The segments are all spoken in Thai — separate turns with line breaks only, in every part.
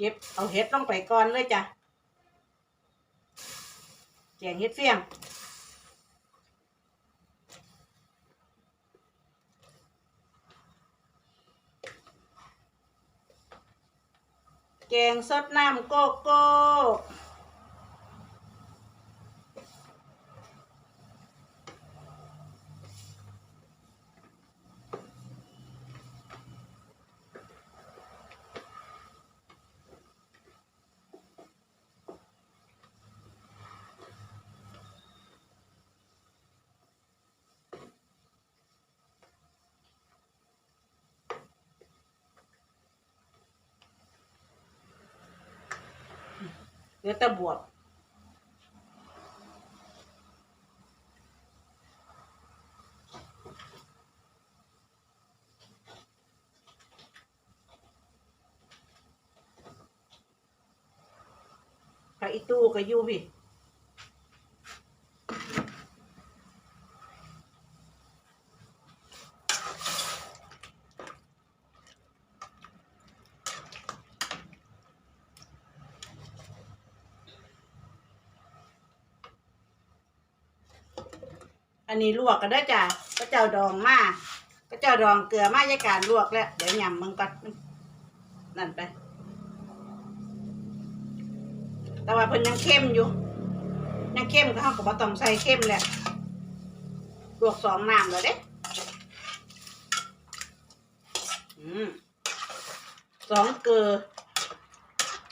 เก็บเอาเห็ดลงไปก่อนเลยจ้ะแกงเห็ดเฟียงแกงสดน้ำโกโก้ เหลือแต่บวบผัก อันนี้ลวกก็ได้จ้ะก็เจ้าดองมาก็เจ้าดองเกลือมายายการลวกแล้ว เดี๋ยวยำมึงก็นั่นไป แต่ว่าเพิ่นยังเข้มอยู่ ยังเข้มก็เขาก็บ่ต้องใส่เข้มแหละลวกสองน้ำแล้วเด้อืมสองเกลือ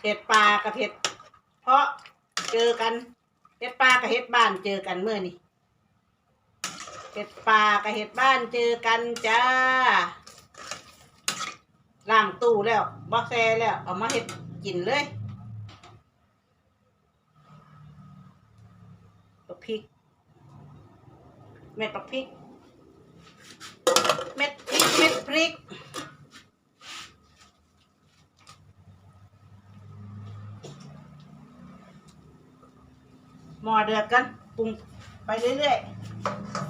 เห็ดปลากับเห็ด เพราะเจอกันเห็ดปลากับเห็ดบ้านเจอกันเมื่อนี่ เห็ดป่ากับเห็ดบ้านเจอกันจ้าล้างตู้แล้วบักแซแล้ว เอามาเห็ดกินเลยปักพริก เม็ดปักพริก เม็ดพริก เม็ดพริกหม้อเดือดกันปรุงไปเรื่อยๆ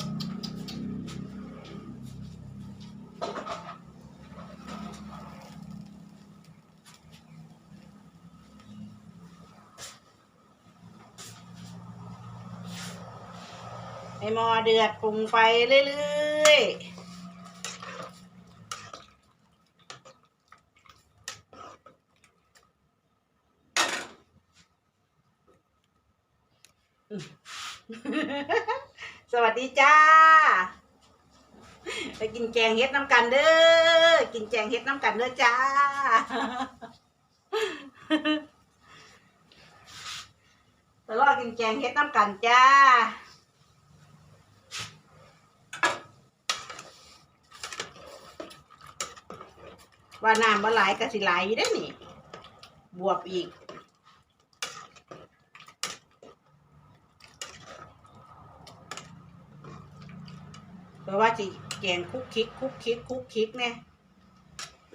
หม้อเดือดปรุงไปเรื่อยๆสวัสดีจ้า ไปกินแกงเฮ็ดน้ำกันเด้อ กินแกงเฮ็ดน้ำกันเด้อจ้า ตลอดกินแกงเฮ็ดน้ำกันจ้า ว่าน้ำบ่หลายก็สิหลายได้นี่ บวบอีก เพราะว่าสิแกงคุกคิกคุกคิกคุกคิกเนี่ย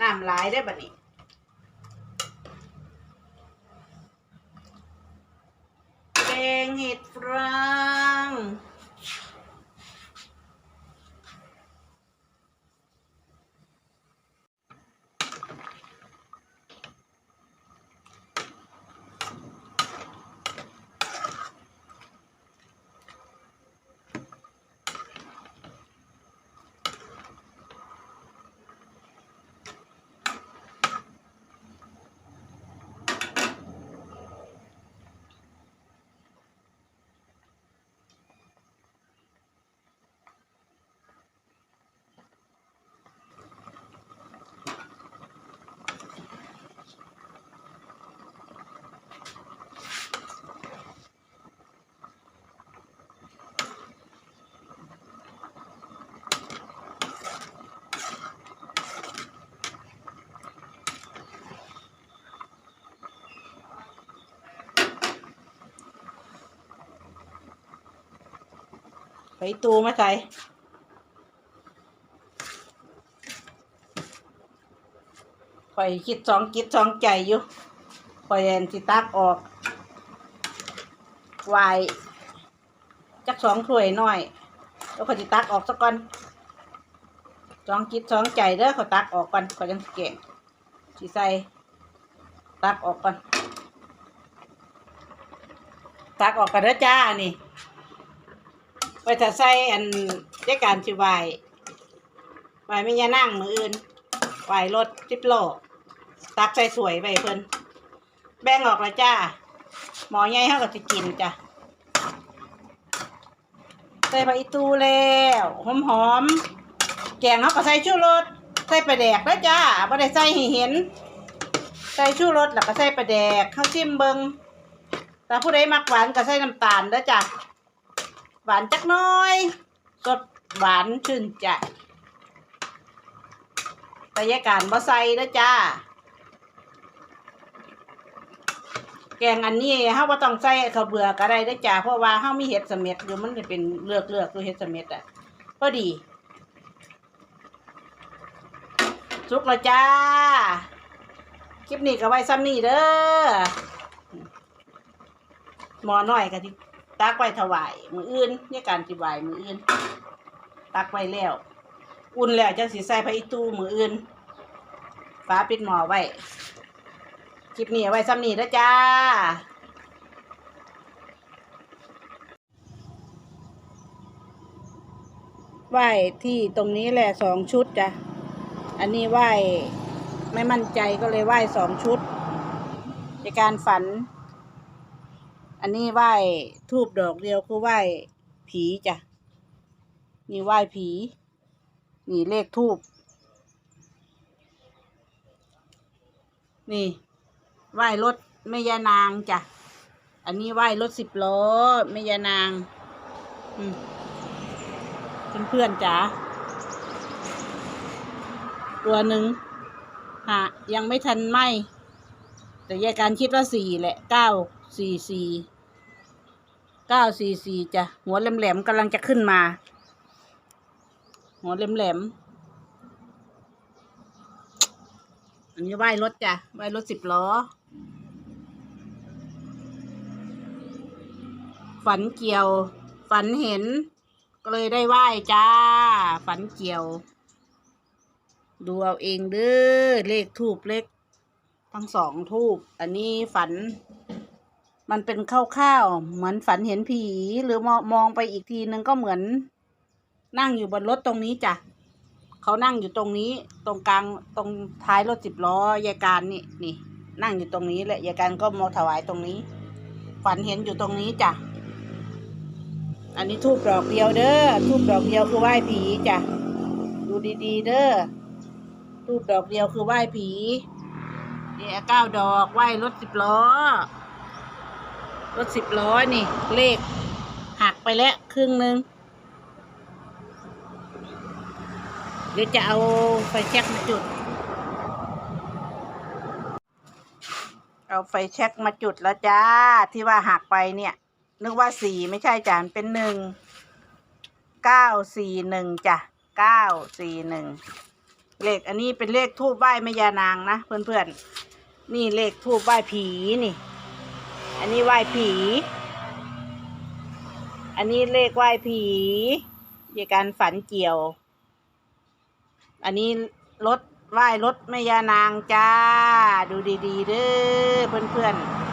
น้ำหลายได้บัดนี้แกงเห็ดฟรัง ไปตูมาใส่ข่อยคิดสองคิดสองใจอยู่ข่อยแอนสิตักออกวายจักสองถ้วยน้อย แล้วข่อยสิตักออกสักก่อนสองคิดสองใจเด้อข่อยตักออกก่อนข่อยยังสิแกงสิใส่ตักออกก่อนตักออกกันเด้อจ้านี่ ไปถ้าใส่อันด้การชิวายไหวไม่ยานั่งมืออื่นไหวรถจิบโลตักใส่สวยไปเพิ่นแบ่งออกแล้วจ้า หมอใหญ่เขาก็จะกินจ้ะใส่ใบอีตูแล้วหอมหอมๆแกงเขาก็ใส่ชูรสใส่ปลาแดกแล้วจ้าไม่ได้ใส่ให้เห็น ใส่ชูรสแล้วก็ใส่ปลาแดกข้าวจิ้มเบิงแต่ผู้ใดมักหวานก็ใส่น้ำตาลแล้วจ้ะ วานจักน้อยสดหวานชื่นใจแต่ยาการบ่ใส่แล้วจ้า แกงอันนี้เฮาบ่ต้องใส่ข้าวเบื่อก็ได้เด้จ้าเพราะว่าเฮามีเห็ดเสม็ดอยู่มันจะเป็นเลือกเลือกๆอเห็ดเสม็ดอะพอดีสุกแล้วจ้า คลิปนี้ก็ไว้ซ้ำนี่เด้อหมอน้อยก็ที่ ตักไว้ถวายมืออื่นนี่การสิไหวายมืออื่น ตักไว้แล้ว อุ่นแล้วจังสิใส่ไปอีตู้มืออื่นฟ้าปิดหม้อไว้คลิปนี้เอาไว้ซ้ำนี่แล้วจ้าไหว้ที่ตรงนี้แหละสองชุดจ้ะ อันนี้ไหว้ไม่มั่นใจก็เลยไหว้สองชุดในการฝัน อันนี้ไหว้ทูบดอกเดียวคือไหว้ผีจ้ะนี่ไหว้ผี นี่เลขทูบนี่ไหว้รถแม่ยานางจ้ะ อันนี้ไหว้รถสิบล้อแม่ยานางอืมเพื่อนๆจ๋าตัวหนึ่งหายังไม่ทันไหมแต่ยายการคิดว่าสี่แหละเก้า สี่สี่เก้าสี่สี่จ้ะหัวแหลมๆกำลังจะขึ้นมา หัวแหลมๆอันนี้ไหว้รถจ้ะไหว้รถสิบล้อ ฝันเกี่ยว ฝันเห็น ก็เลยได้ไหว้จ้า ฝันเกี่ยว ดูเอาเองเด้อเลขทูบเลขทั้งสองทูบ อันนี้ฝัน มันเป็นคร่าวๆเหมือนฝันเห็นผี หรือมองมองไปอีกทีนึงก็เหมือน นั่งอยู่บนรถตรงนี้จ้ะเขานั่งอยู่ตรงนี้ ตรงกลางตรงท้ายรถสิบล้อยายการนี่นี่ นั่งอยู่ตรงนี้แหละยายการก็มาถวายตรงนี้ ฝันเห็นอยู่ตรงนี้จ้ะอันนี้ทูบดอกเดียวเด้อทูบดอกเดียวคือไหว้ผีจ้ะดูดีๆ เด้อรูปดอกเดียวคือไหว้ผีเนี่ยเก้าดอกไหว้รถสิบล้อ รถสิบล้อนี่ เลข หักไปแล้วครึ่งหนึ่งเดี๋ยวจะเอาไฟแช็กมาจุด เอาไฟแช็กมาจุดแล้วจ้า ที่ว่าหักไปเนี่ย นึกว่าสี่ไม่ใช่จ้ะมันเป็นหนึ่งเก้าสี่หนึ่งจ้ะเก้าสี่หนึ่งเลขอันนี้เป็นเลขทูบไหว้แม่ยานางนะเพื่อนๆ นี่เลขทูบไหว้ผีนี่ อันนี้ไหว้ผี อันนี้เลขไหว้ผียายการฝันเกี่ยว อันนี้รถไหว้รถแม่ยานางจ้า ดูดีๆเด้อเพื่อนๆ